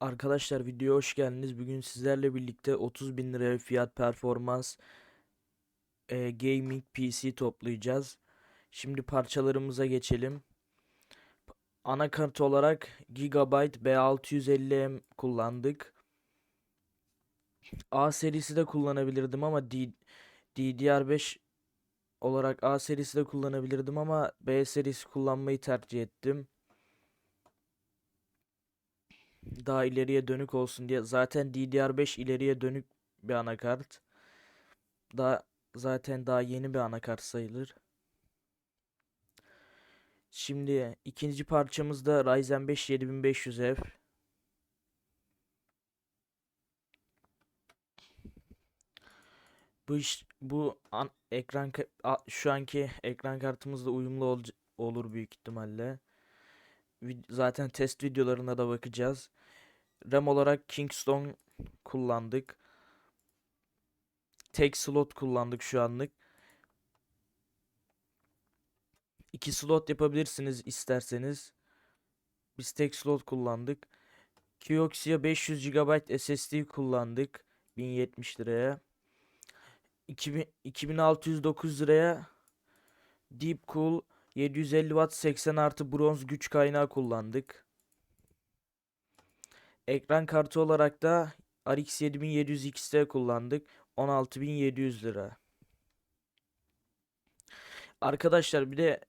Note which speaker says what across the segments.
Speaker 1: Arkadaşlar videoya hoş geldiniz. Bugün sizlerle birlikte 30 bin liraya fiyat performans e, gaming PC toplayacağız. Şimdi parçalarımıza geçelim. Anakart olarak Gigabyte B650M kullandık. A serisi de kullanabilirdim ama D- DDR5 olarak A serisi de kullanabilirdim ama B serisi kullanmayı tercih ettim. Daha ileriye dönük olsun diye. Zaten DDR5 ileriye dönük bir anakart. Daha zaten daha yeni bir anakart sayılır. Şimdi ikinci parçamız da Ryzen 5 7500F. Bu iş bu an, ekran a- şu anki ekran kartımızla uyumlu ol- olur büyük ihtimalle. Zaten test videolarına da bakacağız. RAM olarak Kingston kullandık. Tek slot kullandık şu anlık. İki slot yapabilirsiniz isterseniz. Biz tek slot kullandık. Kioxia 500 GB SSD kullandık. 1070 liraya. 2000, 2609 liraya Deepcool 750 Watt 80 artı bronz güç kaynağı kullandık. Ekran kartı olarak da RX 7700 XT kullandık. 16700 lira. Arkadaşlar bir de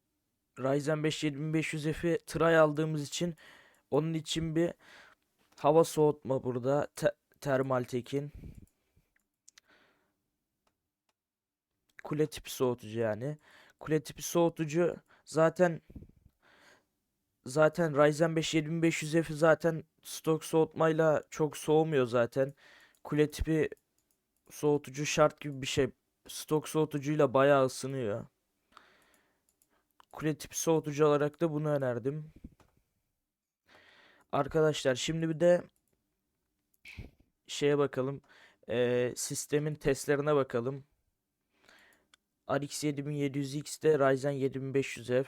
Speaker 1: Ryzen 5 7500F'i try aldığımız için onun için bir hava soğutma burada. Te- termal tekin. Kule tipi soğutucu yani. Kule tipi soğutucu zaten zaten Ryzen 5 7500F'i zaten stok soğutmayla çok soğumuyor zaten. Kule tipi soğutucu şart gibi bir şey. Stok soğutucuyla bayağı ısınıyor. Kule tipi soğutucu olarak da bunu önerdim. Arkadaşlar şimdi bir de şeye bakalım. Eee, sistemin testlerine bakalım. RX 7700X'te Ryzen 7500F.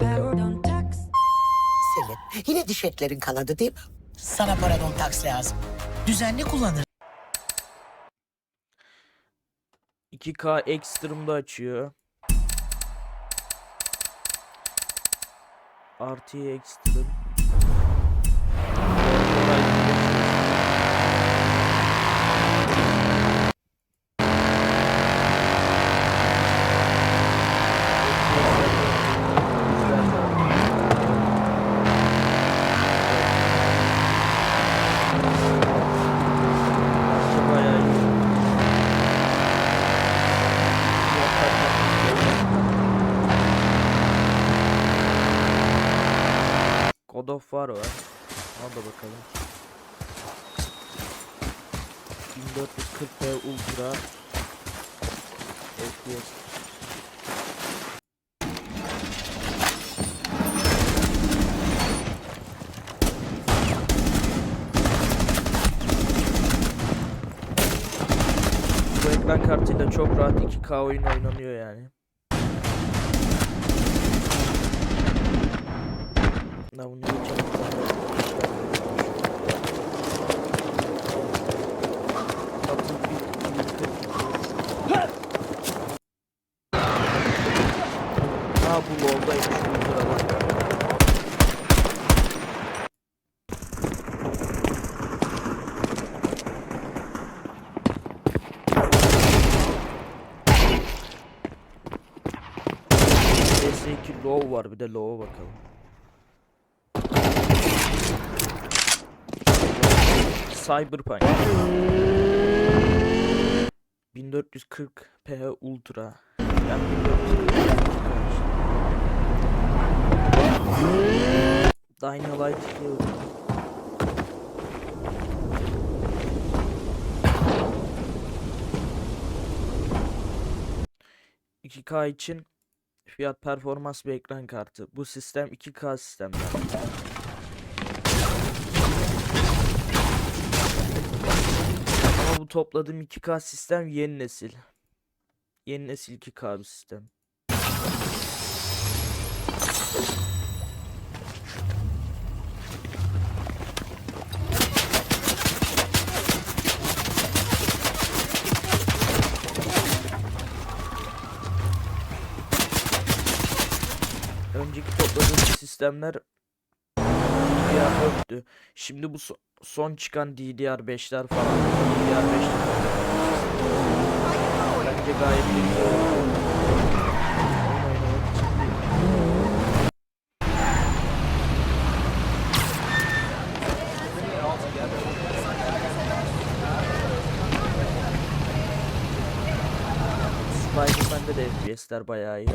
Speaker 1: Bakalım.
Speaker 2: Selin, yine diş etlerin kanadı değil mi? Sana paradon taks lazım. Düzenli kullanır.
Speaker 1: 2K Extreme'da açıyor. RT Extreme. Bayağı iyi. God of War var. Ona da bakalım. 1440p Ultra FPS Bu ekran kartıyla çok rahat 2K oyun oynanıyor yani. Ben bunu geçelim. Ha bu LoL'daymış bu sırada. PS2 low var bir de low'a bakalım. Cyberpunk 1440p Ultra yani 1440 Dying Light 2 2K için fiyat performans bir ekran kartı. Bu sistem 2K sistemler. bu topladığım 2K sistem yeni nesil. Yeni nesil 2K sistem. Önceki topladığım sistemler. Şimdi bu so son çıkan DDR5'ler falan. DDR5'ler Bence gayet iyi. Spider-Man'de de FPS'ler bayağı iyi.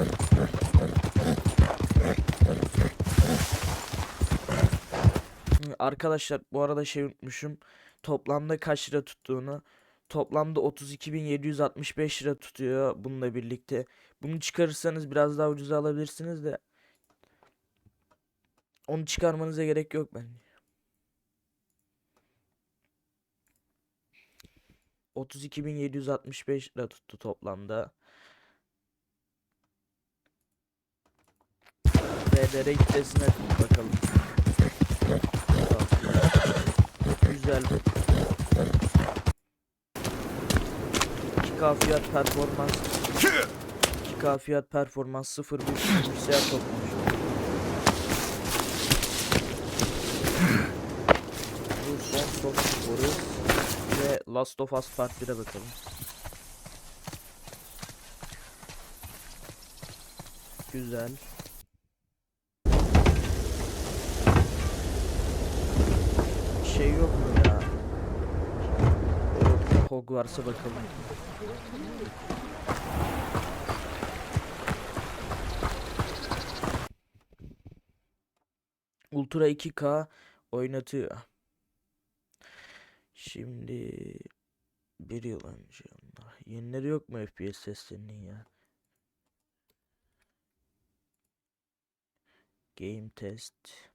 Speaker 1: Arkadaşlar bu arada şey unutmuşum. Toplamda kaç lira tuttuğunu. Toplamda 32.765 lira tutuyor bununla birlikte. Bunu çıkarırsanız biraz daha ucuza alabilirsiniz de. Onu çıkarmanıza gerek yok bence. 32.765 lira tuttu toplamda. RDR kitlesine bakalım. Güzel. 2K fiyat performans 2K fiyat performans 0 bir bilgisayar toplamış. Bu son son sporu ve Last of Us Part 1'e bakalım. Güzel. Şey yok mu ya? Yok, Hogwarts'a bakalım. Ultra 2K oynatıyor. Şimdi bir yıl önce. Yenileri yok mu FPS seslerinin ya? Game test.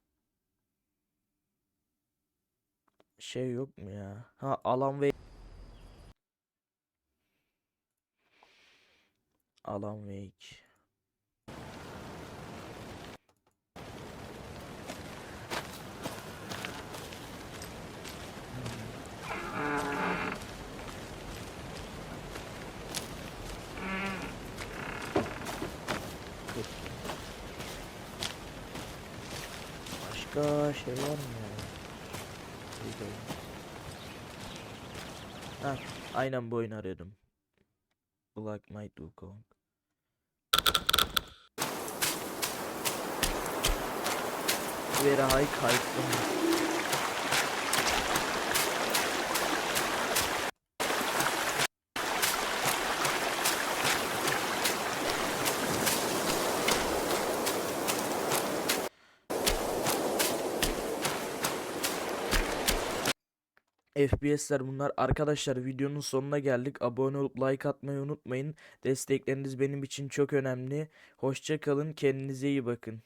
Speaker 1: Şey yok mu ya? Ha Alan ve Alan Wake. Başka şey var mı Bir de- Ha, aynen bu oyunu arıyordum. Black Knight Wukong. Very high kayıtlı. FPS'ler bunlar. Arkadaşlar videonun sonuna geldik. Abone olup like atmayı unutmayın. Destekleriniz benim için çok önemli. Hoşça kalın. Kendinize iyi bakın.